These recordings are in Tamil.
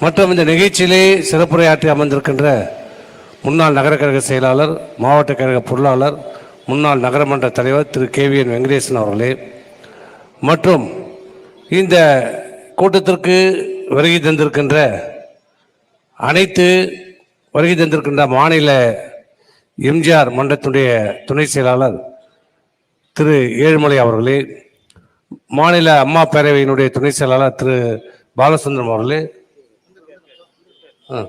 மற்றும் இந்த நிகழ்ச்சியிலே சிறப்புரையாற்றி அமர்ந்திருக்கின்ற முன்னாள் நகர கழக செயலாளர் மாவட்ட கழக பொருளாளர் முன்னாள் நகரமன்ற தலைவர் திரு. கே. வி. என். வெங்கடேசன் அவர்களே மற்றும் இந்த கூட்டத்திற்கு வருகை தந்திருக்கின்ற அனைத்து வருகை தந்திருக்கின்ற மாநில எம்ஜிஆர் மன்றத்துடைய துணை செயலாளர் திரு. ஏழுமலை அவர்களே மாநில அம்மா பேரவையினுடைய துணை செயலாளர் திரு. பாலச்சந்திரம் அவர்களே ஆ.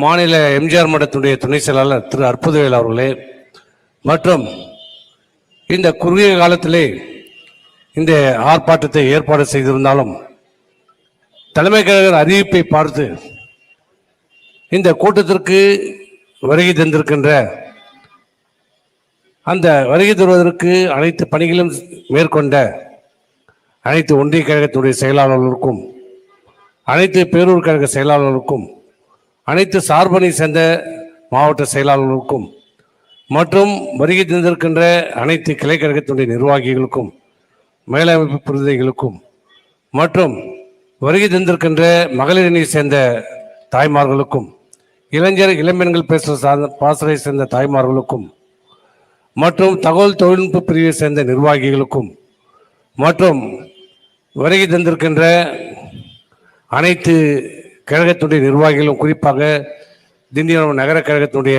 மாநில எம்ஜிஆர் மட்டத்துடைய துணை செயலாளர் திரு அற்புதவேல் அவர்களே மற்றும் இந்த குறுகிய காலத்திலே இந்த ஆர்ப்பாட்டத்தை ஏற்பாடு செய்திருந்தாலும் தலைமை கழக அறிவிப்பை பார்த்து இந்த கூட்டத்திற்கு வருகை தந்திருக்கின்ற அந்த வருகை தருவதற்கு அனைத்து பணிகளும் மேற்கொண்ட அனைத்து ஒன்றிய கழகத்துடைய செயலாளர்களுக்கும் அனைத்து பேரூர் கழக செயலாளர்களுக்கும் அனைத்து சார்பனை சேர்ந்த மாவட்ட செயலாளர்களுக்கும் மற்றும் வருகை தந்திருக்கின்ற அனைத்து கிளை கழகத்தினுடைய நிர்வாகிகளுக்கும் மேலமைப்பு பிரதிநிதிகளுக்கும் மற்றும் வருகை தந்திருக்கின்ற மகளிரணி சேர்ந்த தாய்மார்களுக்கும் இளைஞர் இளம்பெண்கள் பேசுகிற சார்ந்த பாசறை சேர்ந்த தாய்மார்களுக்கும் மற்றும் தகவல் தொழில்நுட்ப பிரிவை சேர்ந்த நிர்வாகிகளுக்கும் மற்றும் வருகை தந்திருக்கின்ற அனைத்து கழகத்துடைய நிர்வாகிகளும் குறிப்பாக திண்டிவனம் நகர கழகத்துடைய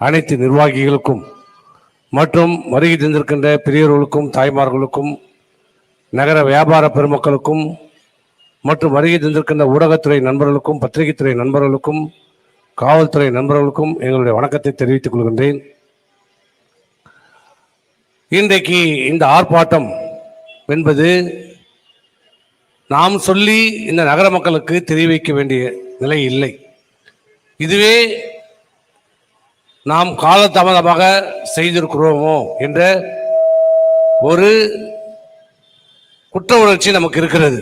அனைத்து நிர்வாகிகளுக்கும் மற்றும் வருகை தந்திருக்கின்ற பெரியவர்களுக்கும் தாய்மார்களுக்கும் நகர வியாபார பெருமக்களுக்கும் மற்றும் வருகை தந்திருக்கின்ற ஊடகத்துறை நண்பர்களுக்கும் பத்திரிகைத்துறை நண்பர்களுக்கும் காவல்துறை நண்பர்களுக்கும் எங்களுடைய வணக்கத்தை தெரிவித்துக் கொள்கின்றேன். இன்றைக்கு இந்த ஆர்ப்பாட்டம் என்பது நாம் சொல்லி இந்த நகர மக்களுக்கு தெரிவிக்க வேண்டிய நிலை இல்லை. இதுவே நாம் காலதாமதமாக செய்திருக்கிறோமோ என்ற ஒரு குற்ற உணர்ச்சி நமக்கு இருக்கிறது.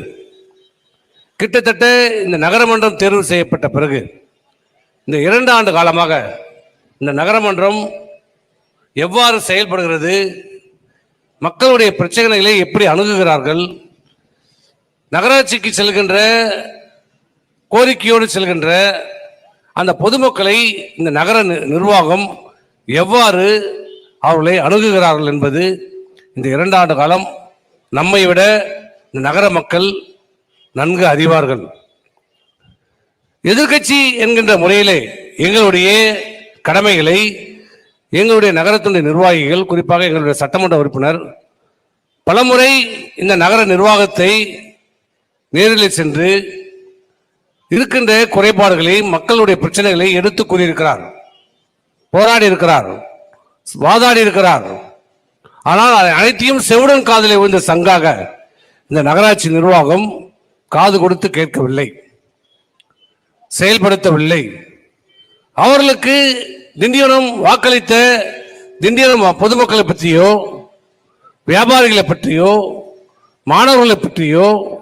கிட்டத்தட்ட இந்த நகரமன்றம் தேர்வு செய்யப்பட்ட பிறகு இந்த இரண்டு ஆண்டு காலமாக இந்த நகரமன்றம் எவ்வாறு செயல்படுகிறது மக்களுடைய பிரச்சனைகளை எப்படி அணுகுகிறார்கள் நகராட்சிக்கு செல்கின்ற கோரிக்கையோடு செல்கின்ற அந்த பொதுமக்களை இந்த நகர நி- நிர்வாகம் எவ்வாறு அவர்களை அணுகுகிறார்கள் என்பது இந்த இரண்டாண்டு காலம் நம்மை விட இந்த நகர மக்கள் நன்கு அறிவார்கள். எதிர்க்கட்சி என்கின்ற முறையிலே எங்களுடைய கடமைகளை எங்களுடைய நகரத்துடைய நிர்வாகிகள் குறிப்பாக எங்களுடைய சட்டமன்ற உறுப்பினர் பலமுறை இந்த நகர நிர்வாகத்தை நேரில் சென்று இருக்கின்ற குறைபாடுகளை மக்களுடைய பிரச்சனைகளை எடுத்து கூறியிருக்கிறார். போராடி இருக்கிறார். வாதாடி இருக்கிறார். ஆனால் அதை அனைத்தையும் செவுடன் காதலை விழுந்த சங்காக இந்த நகராட்சி நிர்வாகம் காது கொடுத்து கேட்கவில்லை செயல்படுத்தவில்லை. அவர்களுக்கு திண்டிவனம் வாக்களித்த திண்டிவனம் பொதுமக்களை பற்றியோ வியாபாரிகளை பற்றியோ மாணவர்களை பற்றியோ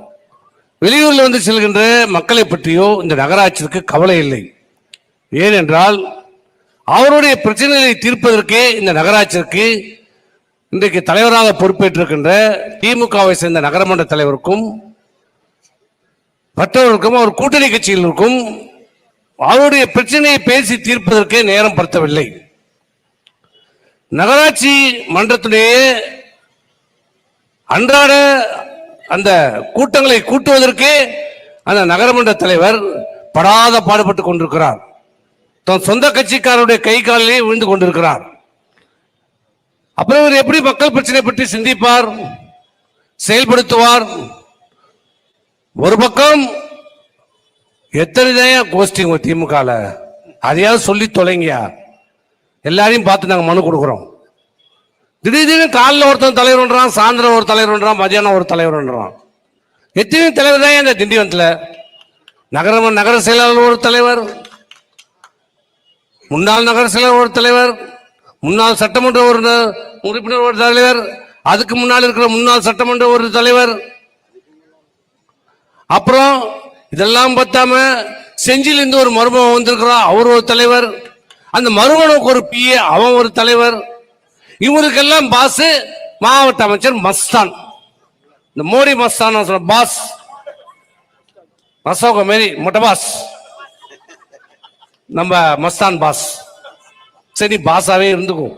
வெளியூரில் வந்து செல்கின்ற மக்களை பற்றியோ இந்த நகராட்சிக்கு கவலை இல்லை. ஏனென்றால் அவருடைய பிரச்சனைகளை தீர்ப்பதற்கே இந்த நகராட்சிக்கு இன்றைக்கு தலைவராக பொறுப்பேற்றிருக்கின்ற திமுகவை சேர்ந்த நகரமன்ற தலைவருக்கும் மற்றவருக்கும் அவர் கூட்டணி கட்சியினருக்கும் அவருடைய பிரச்சனையை பேசி தீர்ப்பதற்கே நேரம் படுத்தவில்லை. நகராட்சி மன்றத்துடைய அன்றாட அந்த கூட்டங்களை கூட்டுவதற்கே அந்த நகரமன்ற தலைவர் படாத பாடுபட்டு கொண்டிருக்கிறார். தன் சொந்த கட்சிக்காரருடைய கை காலிலே விழுந்து கொண்டிருக்கிறார். அப்புறம் இவர் எப்படி மக்கள் பிரச்சனை பற்றி சிந்திப்பார் செயல்படுத்துவார்? ஒரு பக்கம் எத்தனை கோஷ்டி திமுக அதையாவது சொல்லி தொலைங்கயா எல்லாரையும் பார்த்து நாங்கள் மனு கொடுக்குறோம். திடீர்னு காலில் ஒருத்தன் தலைவர்ன்றான் சாயந்தரம் ஒரு தலைவர்ன்றான் மதியானம் ஒரு தலைவர்ன்றான் எத்தனையோ தலைவர் தான் இந்த திண்டிவனத்தில்? நகர நகர செயலாளர் ஒரு தலைவர். முன்னாள் நகர செயலாளர் ஒரு தலைவர். முன்னாள் சட்டமன்ற ஒரு உறுப்பினர் ஒரு தலைவர். அதுக்கு முன்னால் இருக்கிற முன்னாள் சட்டமன்ற ஒரு தலைவர். அப்புறம் இதெல்லாம் பார்த்தாம செஞ்சில இருந்து ஒரு மருமகன் வந்திருக்கிறான் அவர் ஒரு தலைவர். அந்த மருமகனுக்கு ஒரு பிஏ அவன் ஒரு தலைவர். இவருக்கெல்லாம் பாஸ் மாவட்ட அமைச்சர் மஸ்தான். இந்த மோடி மஸ்தான் சொல்ற பாஸ். அசோக மாரி மொட்டை பாஸ். நம்ம மஸ்தான் பாஸ். சரி பாஸாவே இருந்துக்கும்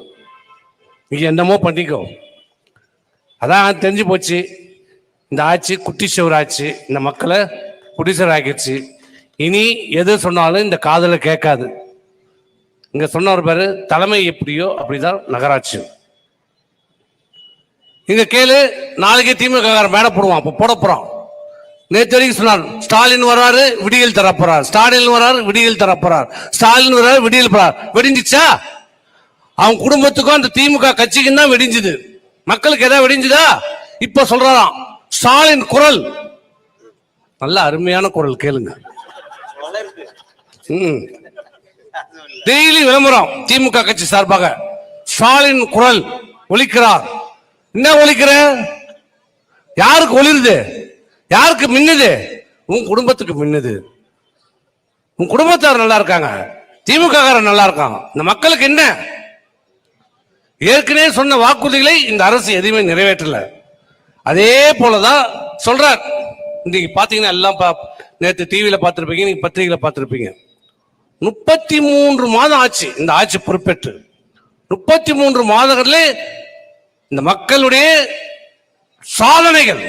நீங்க என்னமோ பண்ணிக்கோ. அதான் தெரிஞ்சு போச்சு. இந்த ஆட்சி குட்டி சுவர் ஆட்சி இந்த மக்களை குடிசர் ஆக்கிடுச்சு இனி எது சொன்னாலும் இந்த காதலை கேட்காது. இங்க சொன்னவர் பாரு தலைமை எப்படியோ அப்படிதான் நகராட்சி. இங்க கேளு நாளைக்கு திமுக மேட போடுவான் அப்ப போட போறான். நேற்று வரைக்கும் சொன்னார் ஸ்டாலின் வராரு விடியல் தரப்போறார் ஸ்டாலின் வராரு விடியல் தரப்போறார் ஸ்டாலின் வராரு விடியல் போறார். வெடிஞ்சிச்சா? அவன் குடும்பத்துக்கும் அந்த திமுக கட்சிக்கும் தான் வெடிஞ்சுது. மக்களுக்கு எதாவது வெடிஞ்சுதா? இப்ப சொல்றாராம் ஸ்டாலின் குரல். நல்ல அருமையான குரல் கேளுங்க. ம். டெய்லி விளம்பரம் திமுக கட்சி சார்பாக. ஸ்டாலின் குரல் ஒலிக்கிறார். என்ன ஒலிக்கிற? யாருக்கு ஒளிருது? யாருக்கு மின்னுது? உன் குடும்பத்துக்கு மின்னுது. உன் குடும்பத்தார் நல்லா இருக்காங்க. திமுக காரன் நல்லா இருக்கான். இந்த மக்களுக்கு என்ன? ஏற்கனவே சொன்ன வாக்குறுதிகளை இந்த அரசு எதுவுமே நிறைவேற்றல. அதே போலதான் சொல்றார். இன்னைக்கு பாத்தீங்கன்னா எல்லாம் பா நேற்று டிவியில பார்த்திருப்பீங்க நீங்க பத்திரிகையில பார்த்திருப்பீங்க. முப்பத்தி மூன்று மாதம் ஆச்சு இந்த ஆட்சி பொறுப்பேற்று. முப்பத்தி மூன்று மாதங்களில் இந்த மக்களுடைய சாதனைகள்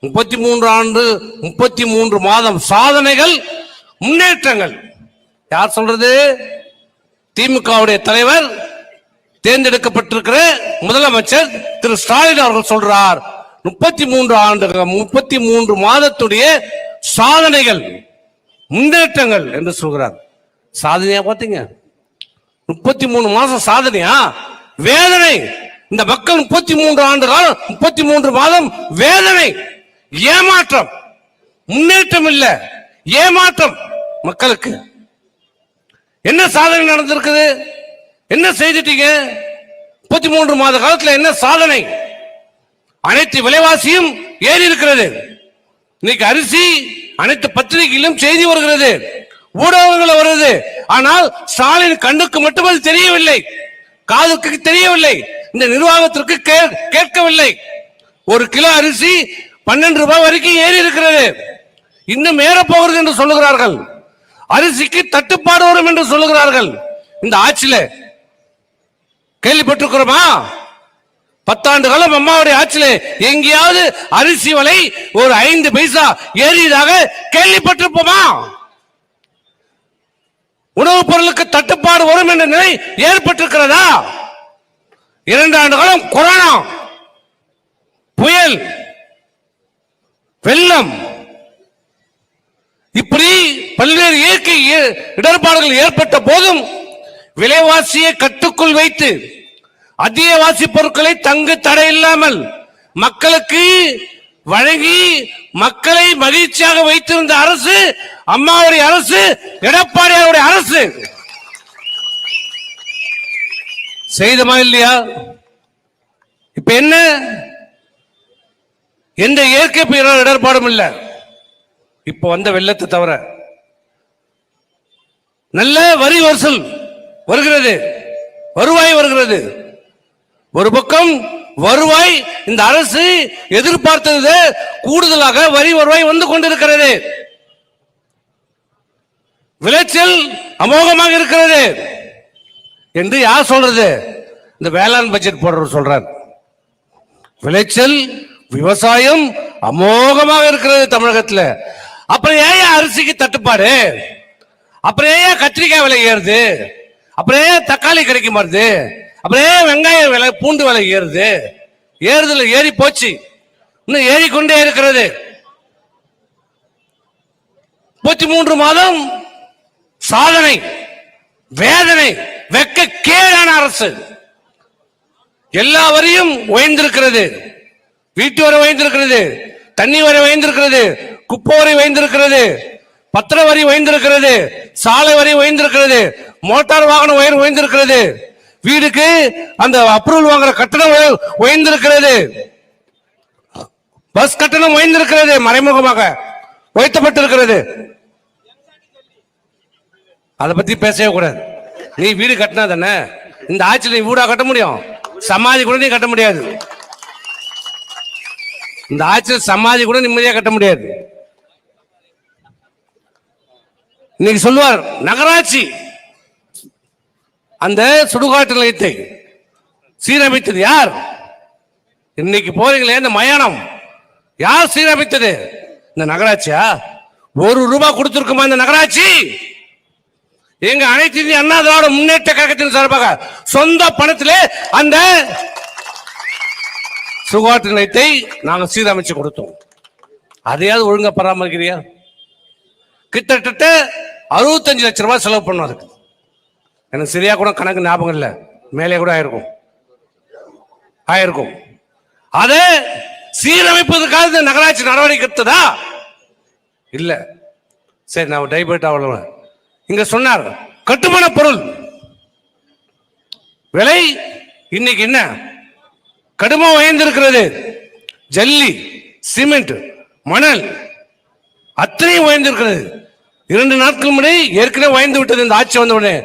முப்பத்தி மூன்று ஆண்டு முப்பத்தி மூன்று மாதம் சாதனைகள் முன்னேற்றங்கள். யார் சொல்றது? திமுகவுடைய தலைவர் தேர்ந்தெடுக்கப்பட்டிருக்கிற முதலமைச்சர் திரு ஸ்டாலின் அவர்கள் சொல்றார். முப்பத்தி மூன்று ஆண்டு முப்பத்தி மூன்று மாதத்துடைய சாதனைகள் முன்னேற்றங்கள் என்று சொல்கிறார். சாதனையா பார்த்தீங்க முப்பத்தி மூணு மாசம் சாதனையா? வேதனை. இந்த மக்கள் முப்பத்தி மூன்று ஆண்டு காலம் முப்பத்தி மூன்று மாதம் வேதனை. ஏமாற்றம். முன்னேற்றம் இல்ல. ஏமாற்றம் மக்களுக்கு. என்ன சாதனை நடந்திருக்குது? என்ன செய்துட்டீங்க? முப்பத்தி மூன்று மாத காலத்துல என்ன சாதனை? அனைத்து விலைவாசியும் ஏறி இருக்கிறது. இன்னைக்கு அரிசி அனைத்து பத்திரிகையிலும் செய்தி வருகிறது. ஊடகங்கள் வருது. ஆனால் ஸ்டாலின் கண்ணுக்கு மட்டும் அது தெரியவில்லை. காதுக்கு தெரியவில்லை. இந்த நிர்வாகத்திற்கு கே- கேட்கவில்லை. ஒரு கிலோ அரிசி பன்னெண்டு ரூபாய் வரைக்கும் ஏறி இருக்கிறது. இன்னும் ஏற போகிறது என்று சொல்லுகிறார்கள். அரிசிக்கு தட்டுப்பாடு வரும் என்று சொல்லுகிறார்கள். இந்த ஆட்சியில கேள்விப்பட்டிருக்கிறோமா? பத்தாண்டு காலம் அம்மாவுடைய ஆட்சியில எங்கேயாவது அரிசி விலை ஒரு ஐந்து பைசா ஏறியதாக கேள்விப்பட்டிருப்போமா? உணவுப் பொருளுக்கு தட்டுப்பாடு வரும் என்ற நிலை ஏற்பட்டிருக்கிறதா? இரண்டு ஆண்டு காலம் கொரோனா புயல் வெள்ளம். இப்படி பல்வேறு இயற்கை இ- இடர்பாடுகள் ஏற்பட்ட போதும் விலைவாசியை கட்டுக்குள் வைத்து அதிகவாசி பொருட்களை தங்கு தடை இல்லாமல் மக்களுக்கு வழங்கி மக்களை மகிழ்ச்சியாக வைத்திருந்த அரசு அம்மாவுடைய அரசு எடப்பாடியாருடைய அரசு. செய்தமா இல்லையா? இப்ப என்ன? எந்த இயற்கை பேரால் இடர்பாடும் இல்லை. இப்போ வந்த வெள்ளத்தை தவிர. நல்ல வரி வசூல் வருகிறது. வருவாய் வருகிறது. ஒரு பக்கம் வருவாய் இந்த அரசு எதிர்பார்த்தது கூடுதலாக வரி வருவாய் வந்து கொண்டிருக்கிறது. விளைச்சல் அமோகமாக இருக்கிறது. என்று யார் சொல்றது? இந்த வேளாண் பட்ஜெட் போடுறவர் சொல்றார். விளைச்சல் விவசாயம் அமோகமாக இருக்கிறது தமிழகத்தில். அப்புறம் ஏன் அரிசிக்கு தட்டுப்பாடு? அப்புறம் ஏன் கத்திரிக்காய் விலை ஏறுது? அப்புறம் ஏன் தக்காளி கிடைக்க மாறுது? அப்புறம் ஏன் வெங்காயம் விலை பூண்டு விலை ஏறுது? ஏறுதல் ஏறி போச்சு. இன்னும் ஏறிக்கொண்டே இருக்கிறது. முப்பத்தி மூன்று மாதம் சாதனை வேதனை வெக்க கேடான அரசு. எல்லா வரியும் உயர்ந்திருக்கிறது. வீட்டு வரை உயர்ந்திருக்கிறது. தண்ணி வரை உயர்ந்திருக்கிறது. குப்பை வரை உயர்ந்திருக்கிறது. பத்திர வரி உயர்ந்திருக்கிறது. சாலை வரி உயர்ந்திருக்கிறது. மோட்டார் வாகனம் உயர் உயர்ந்திருக்கிறது. வீடுக்கு அந்த அப்ரூவல் வாங்குற கட்டணம் உயர்ந்திருக்கிறது. பஸ் கட்டணம் உயர்ந்திருக்கிறது மறைமுகமாக. உயர்த்தப்பட்டிருக்கிறது. அதை பத்தி பேசவே கூடாது. நீ வீடு கட்டினா தானே? இந்த ஆட்சியில் நீ வீடா கட்ட முடியும். சமாதி கூட நீ கட்ட முடியாது. இந்த ஆட்சியில் சமாதி கூட நிம்மதியா கட்ட முடியாது. இன்னைக்கு சொல்லுவார் நகராட்சி. அந்த சுடுகாட்டு நிலையத்தை சீரமைத்தது யார்? இன்னைக்கு போறீங்களே இந்த மயானம். யார் சீரமைத்தது? இந்த நகராட்சியா? ஒரு ரூபாய் கொடுத்துருக்குமா இந்த நகராட்சி? எங்க அனைத்து இந்திய அண்ணா திராவிட முன்னேற்ற கழகத்தின் சார்பாக சொந்த பணத்திலே அந்த சுகாதார நிலையத்தை நாங்கள் சீரமைச்சு கொடுத்தோம். அதையாவது ஒழுங்கா பராமரிக்கிறியா? கிட்டத்தட்ட அறுபத்தஞ்சு லட்ச ரூபாய் செலவு பண்ணோம் அதுக்கு. எனக்கு சரியா கூட கணக்கு ஞாபகம் இல்லை. மேலே கூட ஆயிருக்கும். ஆயிருக்கும். அதை சீரமைப்பதற்காக இந்த நகராட்சி நடவடிக்கை எடுத்ததா? இல்ல. சரி நான் டைபர்ட் ஆகலாம். இங்க சொன்னார் கட்டுமான பொருள். விலை இன்னைக்கு என்ன? கடுமை உயர்ந்திருக்கிறது. ஜல்லி சிமெண்ட் மணல் அத்தனையும் உயர்ந்திருக்கிறது. இரண்டு நாட்கள் முன்னாடி ஏற்கனவே உயர்ந்து விட்டது. இந்த ஆட்சி வந்த உடனே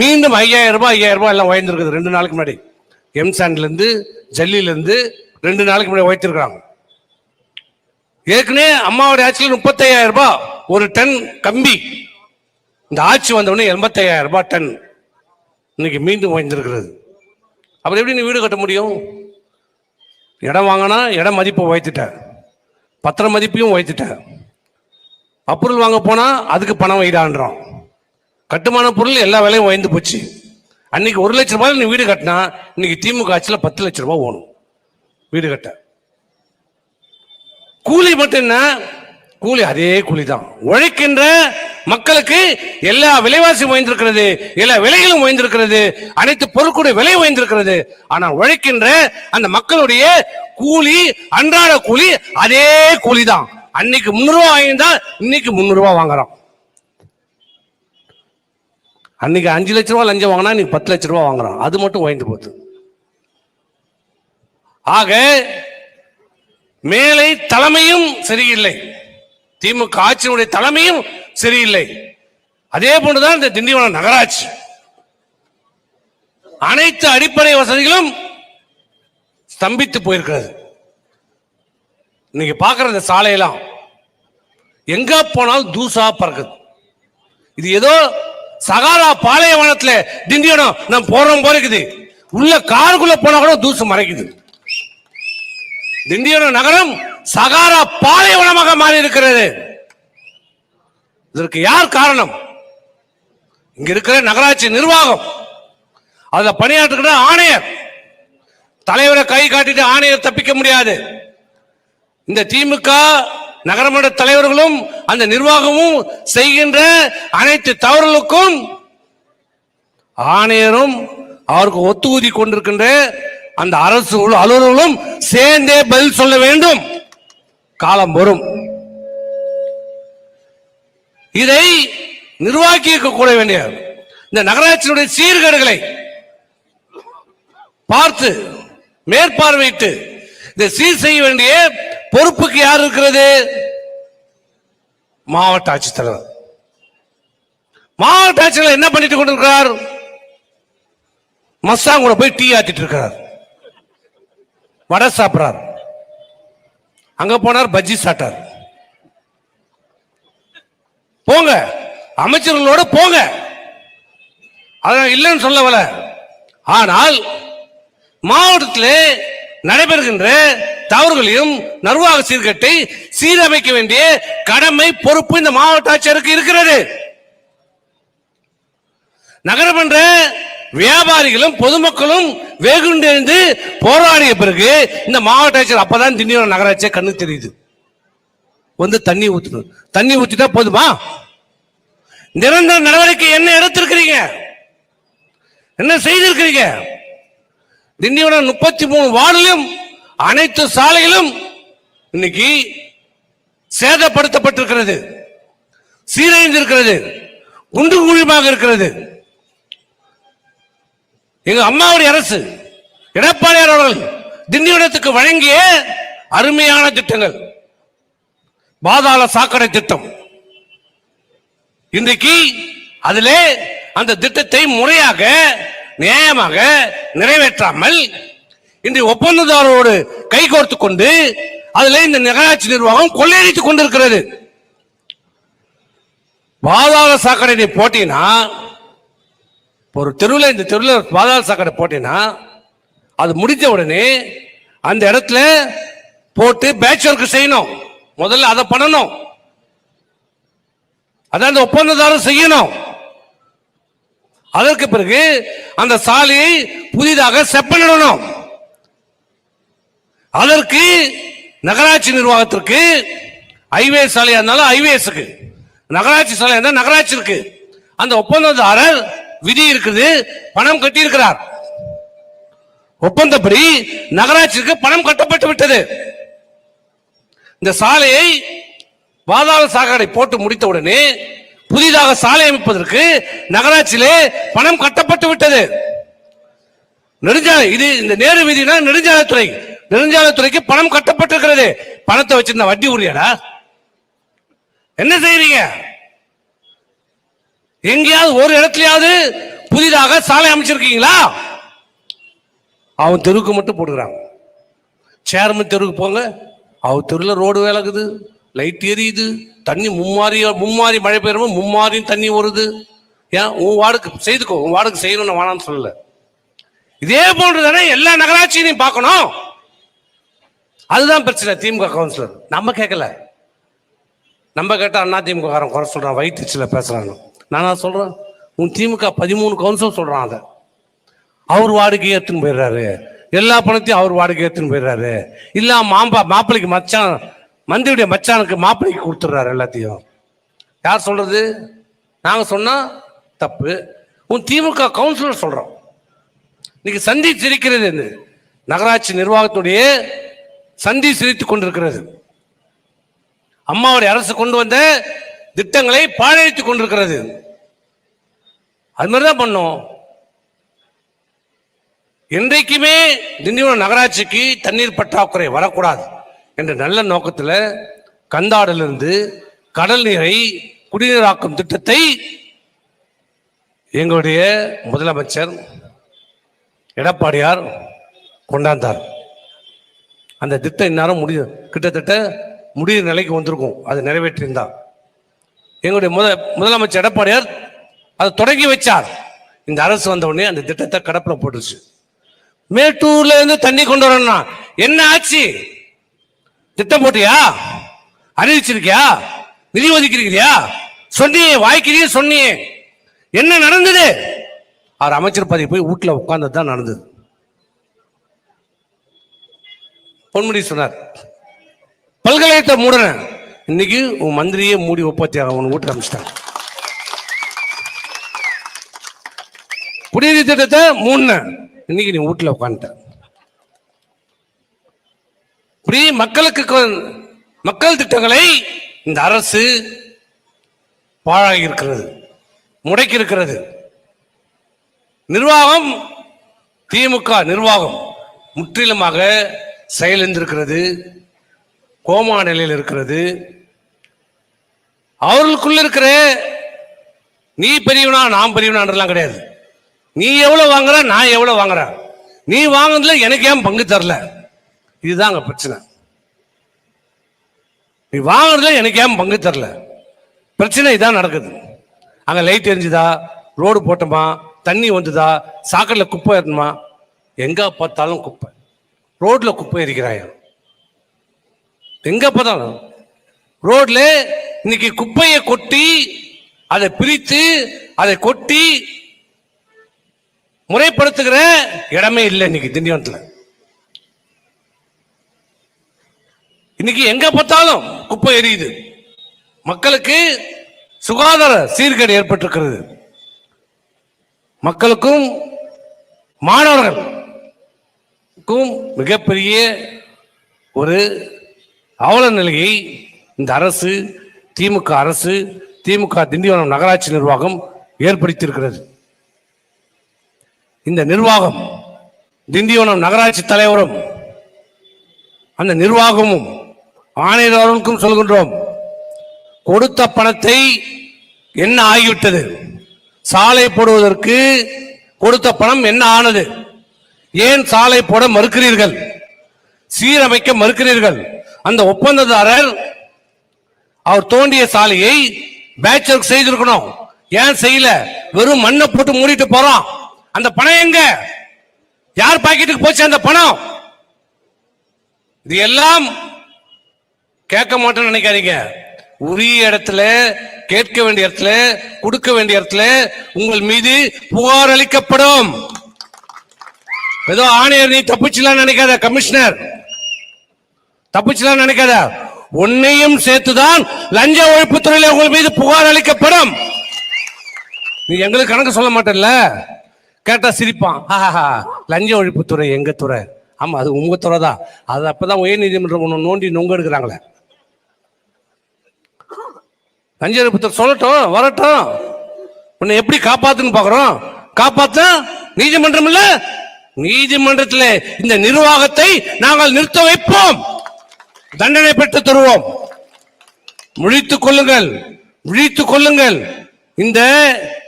மீண்டும் ஐயாயிரம் ரூபாய் ஐயாயிரம் ரூபாய் எல்லாம் உயர்ந்திருக்குது. ரெண்டு நாளுக்கு முன்னாடி. எம்சாண்ட்லேருந்து இருந்து ஜல்லில இருந்து ரெண்டு நாளுக்கு முன்னாடி உயர்த்திருக்கிறாங்க. ஏற்கனவே அம்மாவுடைய ஆட்சியில் முப்பத்தையாயிரம் ரூபாய் ஒரு டன் கம்பி இந்த ஆட்சி வந்தவொடனே எண்பத்தையாயிரம் ரூபாய் டன் இன்னைக்கு மீண்டும் உயர்ந்திருக்கிறது அப்புறம் எப்படி நீ வீடு கட்ட முடியும்? இடம் வாங்கினா இடம் மதிப்பை உயர்த்திட்டேன் பத்திர மதிப்பையும் உயர்த்திட்டேன் அப்ரூவல் வாங்க போனால் அதுக்கு பணம் வைடான்றோம் கட்டுமான பொருள் எல்லா விலையும் உயர்ந்து போச்சு. அன்னைக்கு ஒரு லட்ச ரூபாய் நீ வீடு கட்டினா இன்னைக்கு திமுக ஆட்சியில் பத்து லட்சம் ரூபாய் ஓணும் வீடு கட்ட. கூலி மட்டும் என்ன? கூலி அதே கூலி தான் உழைக்கின்ற மக்களுக்கு எல்லா விலைவாசியும் உயர்ந்திருக்கிறது எல்லா விலைகளும் உயர்ந்திருக்கிறது அனைத்து பொருட்களுடைய விலை உயர்ந்திருக்கிறது. ஆனால் உழைக்கின்ற அந்த மக்களுடைய கூலி அன்றாட கூலி அதே கூலி தான் அன்னைக்கு முன்னூறு ரூபாய் வாங்கியிருந்தா இன்னைக்கு முன்னூறு ரூபாய் வாங்குறோம். அன்னைக்கு அஞ்சு லட்ச ரூபாய் லஞ்சம் வாங்கினா இன்னைக்கு பத்து லட்ச ரூபாய் வாங்குறோம். அது மட்டும் உயர்ந்து போகுது. ஆக மேலை தலைமையும் சரியில்லை. திமுக ஆட்சியினுடைய தலைமையும் சரியில்லை. அதே போன்றுதான் இந்த திண்டிவனம் நகராட்சி. அனைத்து அடிப்படை வசதிகளும் ஸ்தம்பித்து போயிருக்கிறது. இன்னைக்கு பார்க்குற இந்த சாலையெல்லாம் எங்க போனாலும் தூசா பறக்குது. இது ஏதோ சகாரா பாலைவனத்துல திண்டிவனம் நம்ம போறோம் போறக்குது உள்ள காருக்குள்ள போனா கூட தூசு மறைக்குது. திண்டிவனம் நகரம் சகாரா பாலைவனமாக மாறி இருக்கிறது இதற்கு யார் காரணம்? இங்க இருக்கிற நகராட்சி நிர்வாகம். அதுல பணியாற்றுகிற ஆணையர். தலைவரை கை காட்டிட்டு ஆணையர் தப்பிக்க முடியாது. இந்த திமுக நகரமன்ற தலைவர்களும் அந்த நிர்வாகமும் செய்கின்ற அனைத்து தவறுகளுக்கும் ஆணையரும் அவருக்கு ஒத்துகுதி கொண்டிருக்கின்ற அந்த அரசு அலுவலர்களும் சேர்ந்தே பதில் சொல்ல வேண்டும். காலம் வரும். இதை நிர்வாகி கூட வேண்டிய இந்த நகராட்சியினுடைய சீர்கேடுகளை பார்த்து மேற்பார்வையிட்டு இதை சீர் செய்ய வேண்டிய பொறுப்புக்கு யார் இருக்கிறது? மாவட்ட ஆட்சித்தலைவர். மாவட்ட ஆட்சியர் என்ன பண்ணிட்டு கொண்டிருக்கிறார்? மஸ்தாங் கூட போய் டீ ஆத்திட்டு இருக்கிறார். வடை சாப்பிடுறார். அங்க போனார் பஜ்ஜி சாட்டார் போங்க. அமைச்சர்களோட போங்க. அதான் இல்லைன்னு சொல்ல வரல ஆனால் மாவட்டத்தில் நடைபெறுகின்ற தவறுகளையும் நிர்வாக சீர்கட்டை சீரமைக்க வேண்டிய கடமை பொறுப்பு இந்த மாவட்ட ஆட்சியருக்கு இருக்கிறது. நகரமன்ற வியாபாரிகளும் பொதுமக்களும் வெகுண்டெழுந்து போராடிய பிறகு இந்த மாவட்ட ஆட்சியர் அப்பதான் திண்டிவனம் நகராட்சியை கண்ணு தெரியுது. வந்து தண்ணி ஊற்றணும் தண்ணி ஊற்றிட்டா போதுமா? நிரந்தர நடவடிக்கை என்ன எடுத்திருக்கிறீங்க? என்ன செய்திருக்கிறீங்க? திண்டிவனம் முப்பத்தி மூணு வார்டிலும் அனைத்து சாலைகளும் இன்னைக்கு சேதப்படுத்தப்பட்டிருக்கிறது. சீரழிந்திருக்கிறது. குண்டு குழிமாக இருக்கிறது. எங்க அம்மாவுடைய அரசு எடப்பாடியார் அவர்கள் திண்டிவனத்துக்கு வழங்கிய அருமையான திட்டங்கள். பாதாள சாக்கடை திட்டம். இன்றைக்கு அதிலே அந்த திட்டத்தை முறையாக நியாயமாக நிறைவேற்றாமல் இன்றைய ஒப்பந்ததாரோடு கைகோர்த்து கொண்டு அதுல இந்த நகராட்சி நிர்வாகம் கொள்ளையடித்துக் கொண்டிருக்கிறது. பாதாள சாக்கடை நீ ஒரு தெருவில் இந்த தெருவில் பாதாள சாக்கடை போட்டினா அது முடிஞ்ச உடனே அந்த இடத்துல போட்டு பேட்ச் ஒர்க் செய்யணும். முதல்ல அதை பண்ணணும். அதான் அந்த ஒப்பந்ததாரர் செய்யணும். அதற்கு பிறகு அந்த சாலையை புதிதாக செப்பனிடணும் அதற்கு நகராட்சி நிர்வாகத்திற்கு ஹைவே சாலையா இருந்தாலும் ஹைவேஸுக்கு நகராட்சி சாலையா இருந்தால் நகராட்சி இருக்கு. அந்த ஒப்பந்ததாரர் விதி இருக்குது பணம் கட்டி இருக்கிறார் ஒப்பந்தப்படி நகராட்சிக்கு பணம் கட்டப்பட்டு விட்டது. இந்த சாலையை பாதாள சாக்கடை போட்டு முடித்த உடனே புதிதாக சாலை அமைப்பதற்கு நகராட்சியிலே பணம் கட்டப்பட்டு விட்டது. நெடுஞ்சாலை இது இந்த நேரு வீதினா நெடுஞ்சாலைத்துறை நெடுஞ்சாலைத்துறைக்கு பணம் கட்டப்பட்டிருக்கிறது. பணத்தை வச்சிருந்த வட்டி உரியடா என்ன செய்யறீங்க எங்கேயாவது ஒரு இடத்துலயாவது புதிதாக சாலை அமைச்சிருக்கீங்களா? அவன் தெருவுக்கு மட்டும் போட்டுக்கிறான். சேர்மன் தெருவுக்கு போங்க. அவன் தெருவில் ரோடு வேலைக்குது லைட் எரியுது தண்ணி மும்மாறி மும்மாறி மழை பெய்யும்போது மும்மாறியும் தண்ணி வருது ஏன்? உன் வார்டுக்கு செய்துக்கோ. உன் வார்டுக்கு செய்யணும்னு வேணாம்னு சொல்லல. இதே போன்று தானே எல்லா நகராட்சியும் பார்க்கணும். அதுதான் பிரச்சனை திமுக கவுன்சிலர் நம்ம கேட்கல. நம்ம கேட்டால் அண்ணா திமுக காரன் குறை சொல்றான். வயிற்றுச்சில நான் நானா சொல்கிறேன் உன் திமுக பதிமூணு கவுன்சிலர் சொல்கிறான் அதை. அவர் வாடகை ஏற்றுன்னு போயிடுறாரு. எல்லா பணத்தையும் அவர் வாடகை ஏற்றுன்னு போயிடுறாரு. இல்லை மாம்பா மாப்பிள்ளைக்கு மச்சான் மந்திரியுடைய மச்சானுக்கு மாப்பிள்ளைக்கு கொடுத்துட்றாரு எல்லாத்தையும். யார் சொல்றது? நாங்கள் சொன்னால் தப்பு. உன் திமுக கவுன்சிலர் சொல்றோம் இன்னைக்கு சந்தி சிரிக்கிறது என்று நகராட்சி நிர்வாகத்துடைய சந்தி சிரித்து கொண்டிருக்கிறது. அம்மாவுடைய அரசு கொண்டு வந்த திட்டங்களை பாழழித்து கொண்டிருக்கிறது. அது மாதிரி தான் பண்ணோம். என்றைக்குமே திண்டிவனம் நகராட்சிக்கு தண்ணீர் பற்றாக்குறை வரக்கூடாது. என்ற நல்ல நோக்கத்தில் கந்தாடிலிருந்து கடல் நீரை குடிநீராக்கும் திட்டத்தை எங்களுடைய முதலமைச்சர் எடப்பாடியார் கொண்டாந்தார். அந்த திட்டம் இந்நேரம் முடிய கிட்டத்தட்ட முடிய நிலைக்கு வந்திருக்கும். அது நிறைவேற்றியிருந்தார் எங்களுடைய முத முதலமைச்சர் எடப்பாடியார் அதை தொடங்கி வச்சார். இந்த அரசு வந்த உடனே அந்த திட்டத்தை கடப்பில் போட்டுருச்சு. மேட்டூர்ல இருந்து தண்ணி கொண்டு வரணும் என்ன ஆச்சு? திட்டம் போட்டியா? அறிவிச்சிருக்கியா? நிதி ஒதுக்கிருக்கிறியா சொன்னியே வாய்க்கிறியே சொன்னியே. என்ன நடந்தது? அவர் அமைச்சர் பதவி போய் வீட்டில் உட்கார்ந்தது தான் நடந்தது. பொன்முடி சொன்னார் பல்கலைக்கழகத்தை மூடன இன்னைக்கு உன் மந்திரியே மூடி ஒப்பத்தி அவன் வீட்டுக்கு அமைச்சிட்டாங்க குடிநீர் திட்டத்தை மூணு இன்னைக்கு நீ வீட்டில் உட்காந்துட்ட இப்படி மக்களுக்கு மக்கள் திட்டங்களை இந்த அரசு பாழாகி இருக்கிறது முடக்கி இருக்கிறது நிர்வாகம் திமுக நிர்வாகம் முற்றிலுமாக செயலிருந்திருக்கிறது கோமா நிலையில் இருக்கிறது. அவர்களுக்குள்ள இருக்கிற நீ பெரியவனா நான் பெரியவனான்றலாம் கிடையாது. நீ எவ்வளவு வாங்குற நான் எவ்வளவு வாங்குறேன். நீ வாங்கினதுல எனக்கு ஏன் பங்கு தரல? இதுதான் அங்க பிரச்சனை. நீ வாங்குறதுல எனக்கு ஏன் பங்கு தரல? பிரச்சனை இதான் நடக்குது. அங்க லைட் எரிஞ்சுதா? ரோடு போட்டோமா? தண்ணி வந்துதா? சாக்கடையில் குப்பை ஏறணுமா எங்க பார்த்தாலும் குப்பை. ரோட்ல குப்பை எரிக்கிறாங்க எங்க பார்த்தாலும். ரோட்ல இன்னைக்கு குப்பையை கொட்டி அதை பிரித்து அதை கொட்டி முறைப்படுத்துகிற இடமே இல்லை இன்னைக்கு திண்டிவனத்தில். இன்னைக்கு எங்க பார்த்தாலும் குப்பை எரியுது. மக்களுக்கு சுகாதார சீர்கேடு ஏற்பட்டிருக்கிறது. மக்களுக்கும் மாணவர்களுக்கும் மிகப்பெரிய ஒரு அவல நிலையை இந்த அரசு திமுக அரசு திமுக திண்டிவனம் நகராட்சி நிர்வாகம் ஏற்படுத்தியிருக்கிறது. இந்த நிர்வாகம் திண்டிவனம் நகராட்சி தலைவரும் அந்த நிர்வாகமும் ஆணையாளருக்கும் சொல்கின்றோம் கொடுத்த பணத்தை என்ன ஆகிவிட்டது? சாலை போடுவதற்கு கொடுத்த பணம் என்ன ஆனது? ஏன் சாலை போட மறுக்கிறீர்கள்? சீரமைக்க மறுக்கிறீர்கள்? அந்த ஒப்பந்ததாரர் அவர் தோண்டிய சாலையை பேச்சர் செய்திருக்கணும். ஏன் செய்யல? வெறும் மண்ணை போட்டு மூடிட்டு போறோம் அந்த பணம் எங்க? யார் பாக்கெட்டுக்கு போச்சு அந்த பணம்? இது எல்லாம் கேட்க மாட்டேன்னு நினைக்காதீங்க. உரிய இடத்துல கேட்க வேண்டிய இடத்துல கொடுக்க வேண்டிய இடத்துல உங்கள் மீது புகார் அளிக்கப்படும். ஏதோ ஆணையர் நீ தப்பிச்சலாம் நினைக்காத கமிஷனர். தப்பிச்சலாம் நினைக்காத. உன்னையும் சேர்த்துதான் லஞ்ச ஒழிப்புத்துறையில உங்கள் மீது புகார் அளிக்கப்படும். நீ எங்களுக்கு கணக்கு சொல்ல மாட்டேல்ல கேட்டா சிரிப்பான். ஹாஹாஹா, லஞ்ச ஒழிப்புத்துறை எங்க துறை? ஆமா அது உங்க துறை தான் அது அப்பதான் உயர் நீதிமன்றம் ஒன்று நோண்டி நொங்க எடுக்கிறாங்களே. லஞ்ச புத்தர் சொல்லட்டும் வரட்டும். உன்னை எப்படி காப்பாத்துன்னு பாக்குறோம் காப்பாத்த நீதிமன்றம் இல்ல? நீதிமன்றத்தில் இந்த நிர்வாகத்தை நாங்கள் நிறுத்த வைப்போம். தண்டனை பெற்று தருவோம். முழித்துக் கொள்ளுங்கள். விழித்துக் கொள்ளுங்கள். இந்த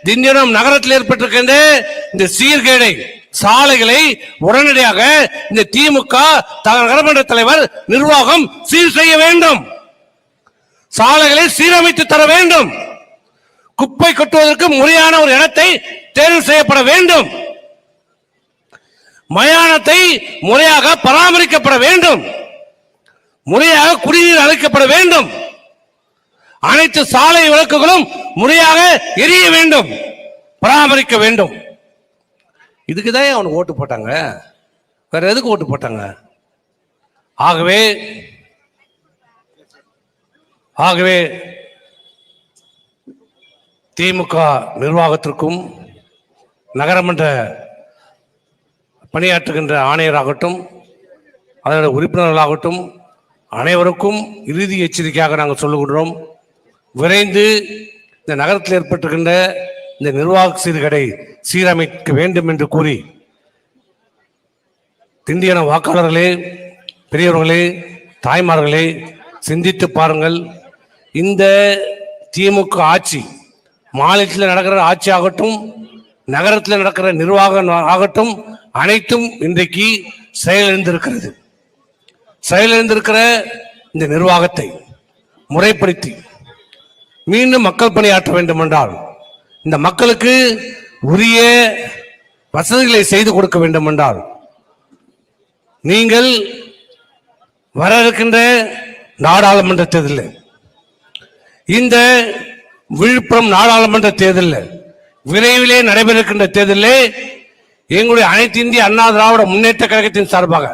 திண்டிவனம் நகரத்தில் ஏற்பட்டிருக்கின்ற இந்த சீர்கேடை சாலைகளை உடனடியாக இந்த திமுக நகரமன்ற தலைவர் நிர்வாகம் சீர் செய்ய வேண்டும். சாலைகளை சீரமைத்து தர வேண்டும். குப்பை கொட்டுவதற்கு முறையான ஒரு இடத்தை தேர்வு செய்யப்பட வேண்டும். மயானத்தை முறையாக பராமரிக்கப்பட வேண்டும். முறையாக குடிநீர் அளிக்கப்பட வேண்டும். அனைத்து சாலை விளக்குகளும் முறையாக எரிய வேண்டும். பராமரிக்க வேண்டும். இதுக்குதான் அவனுக்கு ஓட்டு போட்டாங்க. வேற எதுக்கு ஓட்டு போட்டாங்க? ஆகவே ஆகவே திமுக நிர்வாகத்திற்கும் நகரமன்ற பணியாற்றுகின்ற ஆணையராகட்டும் அதனுடைய உறுப்பினர்களாகட்டும் அனைவருக்கும் இறுதி எச்சரிக்கையாக நாங்கள் சொல்லுகின்றோம். விரைந்து இந்த நகரத்தில் ஏற்பட்டிருக்கின்ற இந்த நிர்வாக சீர்கடை சீரமைக்க வேண்டும் என்று கூறி திண்டியன வாக்காளர்களே பெரியவர்களே தாய்மார்களே சிந்தித்து பாருங்கள். இந்த திமுக ஆட்சி மாநிலத்தில் நடக்கிற ஆட்சி ஆகட்டும் நகரத்தில் நடக்கிற நிர்வாகம் ஆகட்டும் அனைத்தும் இன்றைக்கு செயலிழந்திருக்கிறது செயலிழந்திருக்கிற இந்த நிர்வாகத்தை முறைப்படுத்தி மீண்டும் மக்கள் பணியாற்ற வேண்டும் என்றால் இந்த மக்களுக்கு உரிய வசதிகளை செய்து கொடுக்க வேண்டும் என்றால் நீங்கள் வர இருக்கின்ற நாடாளுமன்ற தேர்தலில் இந்த விழுப்புரம் நாடாளுமன்ற தேர்தலில் விரைவிலே நடைபெற இருக்கின்ற தேர்தலில் எங்களுடைய அனைத்து இந்திய அண்ணா திராவிட முன்னேற்ற கழகத்தின் சார்பாக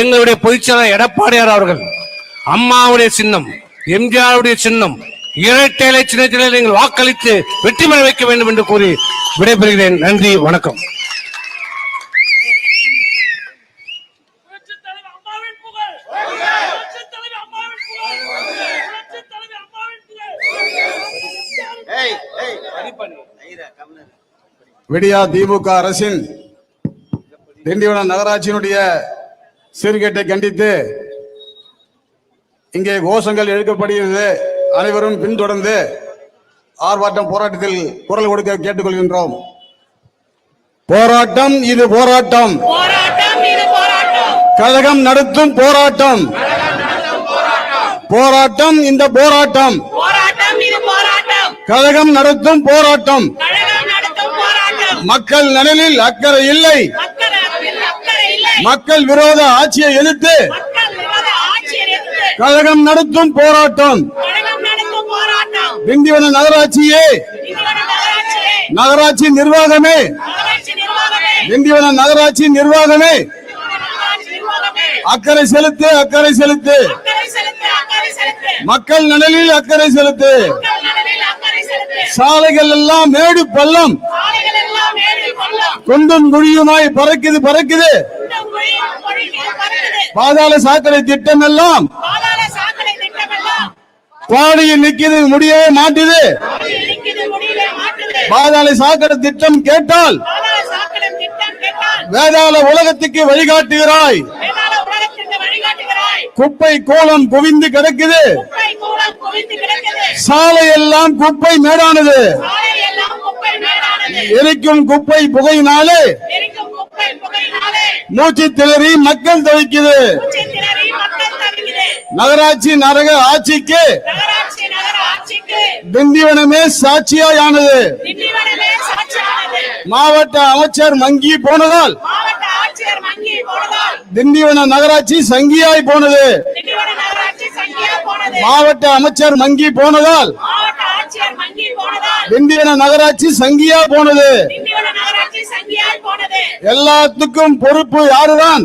எங்களுடைய பொதுச்செயலாளர் எடப்பாடியார் அவர்கள் அம்மாவுடைய சின்னம் எம்ஜிஆருடைய சின்னம் இரட்டை சின்னத்திலே நீங்கள் வாக்களித்து வெற்றி பெற வைக்க வேண்டும் என்று கூறி விடைபெறுகிறேன். நன்றி வணக்கம். விடியா திமுக அரசின் திண்டிவனம் நகராட்சியினுடைய சீர்கேட்டை கண்டித்து இங்கே கோஷங்கள் எழுக்கப்படுகிறது. அனைவரும் பின்தொடர்ந்து ஆர்ப்பாட்டம் போராட்டத்தில் குரல் கொடுக்க கேட்டுக்கொள்கின்றோம். போராட்டம் இது போராட்டம். கழகம் நடத்தும் போராட்டம். போராட்டம் இந்த போராட்டம். போராட்டம் இது போராட்டம். கழகம் நடத்தும் போராட்டம். மக்கள் நலனில் அக்கறை இல்லை. மக்கள் விரோத ஆட்சியை எதிர்த்து கழகம் நடத்தும் போராட்டம். திண்டிவன நகராட்சியே. நகராட்சி நிர்வாகமே. நகராட்சி நிர்வாகமே. திண்டிவன நகராட்சி நிர்வாகமே. அக்கறை செலுத்து அக்கறை செலுத்து. மக்கள் நலனில் அக்கறை செலுத்து. சாலைகள் எல்லாம் மேடு பள்ளம். குண்டும் குழியுமாய் பறக்குது பறக்குது. பாதாள சாக்கடை திட்டம் எல்லாம் பாடியில் நிக்கிறது முடியவே மாட்டுது. பாதாள சாக்கடை திட்டம் கேட்டால் வேதாள உலகத்துக்கு வழிகாட்டுகிறாய். குப்பை கோலம் குவிந்து கிடக்குது. சாலை எல்லாம் குப்பை மேடானது. எரிக்கும் குப்பை புகையினாலே மூச்சு திணறி மக்கள் தவிக்குது. நகராட்சி நரக ஆட்சிக்கு திண்டிவனமே சாட்சியாயானது. மாவட்ட அமைச்சர் மங்கி போனதால் திண்டிவன நகராட்சி சங்கியாய் போனது திண்டிவன நகராட்சி சங்கியா போனது மாவட்ட அமைச்சர் மங்கி போனதால் திண்டிவன நகராட்சி சங்கியா போனது. எல்லாத்துக்கும் பொறுப்பு யார்தான்?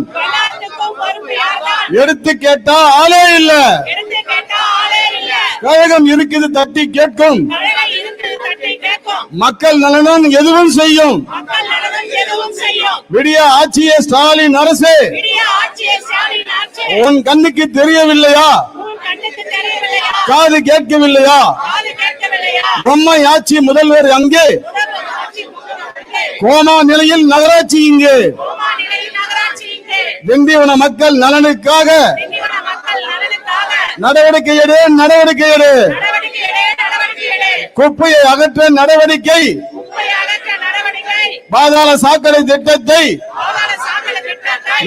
எடுத்து கேட்டா ஆளே இல்ல எடுத்து கேட்டா ஆளே இல்ல கழகம் இருக்குது தட்டி கேட்கும். மக்கள் நலனும் எதுவும் செய்யும். விடிய ஆட்சியே ஸ்டாலின் அரசு. உன் கண்ணுக்கு தெரியவில்லையா? காது கேட்கவில்லையா? பொம்மை ஆட்சி முதல்வர் அங்கே. கோமா நிலையில் நகராட்சி இங்கு. திண்டிவன மக்கள் நலனுக்காக. நடவடிக்கை எடு நடவடிக்கை எடு. குப்பையை அகற்ற நடவடிக்கை. பாதாள சாக்கடை திட்டத்தை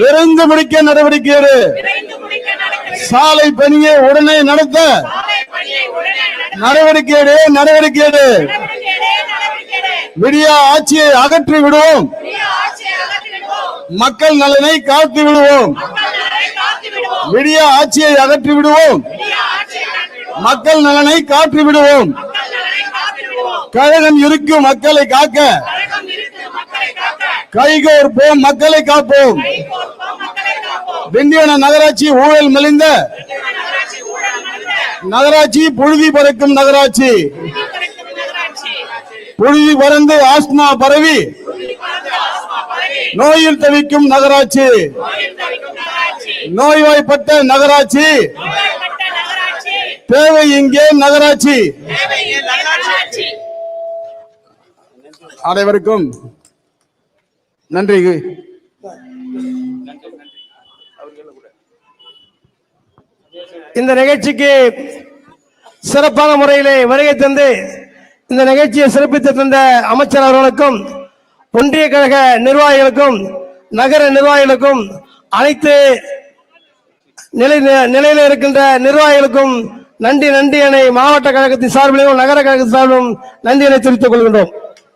விரைந்து முடிக்க நடவடிக்கை எடு. சாலை பணியை உடனே நடத்த நடவடிக்கை எடு நடவடிக்கை எடு. விடிய ஆட்சியை அகற்றி விடுவோம். மக்கள் நலனை காத்து விடுவோம். விடிய ஆட்சியை அகற்றி விடுவோம். மக்கள் நலனை காற்று விடுவோம் கழகம் இருக்கும் மக்களை காக்க. கைகோர் இருக்கு மக்களை கைகோர்ப்போம் மக்களை காப்போம். கை திண்டிவன நகராட்சி ஊழல் மெலிந்த. நகராட்சி புழுதி பறக்கும் நகராட்சி. புழுதி பறந்து ஆஸ்மா பரவி. நோயில் தவிக்கும் நகராட்சி. நோய்வாய்ப்பட்ட நகராட்சி. தேவை இங்கே நகராட்சி. அனைவருக்கும் நன்றி. இந்த நிகழ்ச்சிக்கு சிறப்பான முறையிலே வருகை தந்து இந்த நிகழ்ச்சியை சிறப்பித்து தந்த அமைச்சர் அவர்களுக்கும் ஒன்றிய கழக நிர்வாகிகளுக்கும் நகர நிர்வாகிகளுக்கும் அனைத்து நிலை நிலையில் இருக்கின்ற நிர்வாகிகளுக்கும் நன்றி நன்றி என மாவட்ட கழகத்தின் சார்பிலும் நகர கழகத்தின் சார்பிலும் நன்றியினை தெரிவித்துக் கொள்கின்றோம்.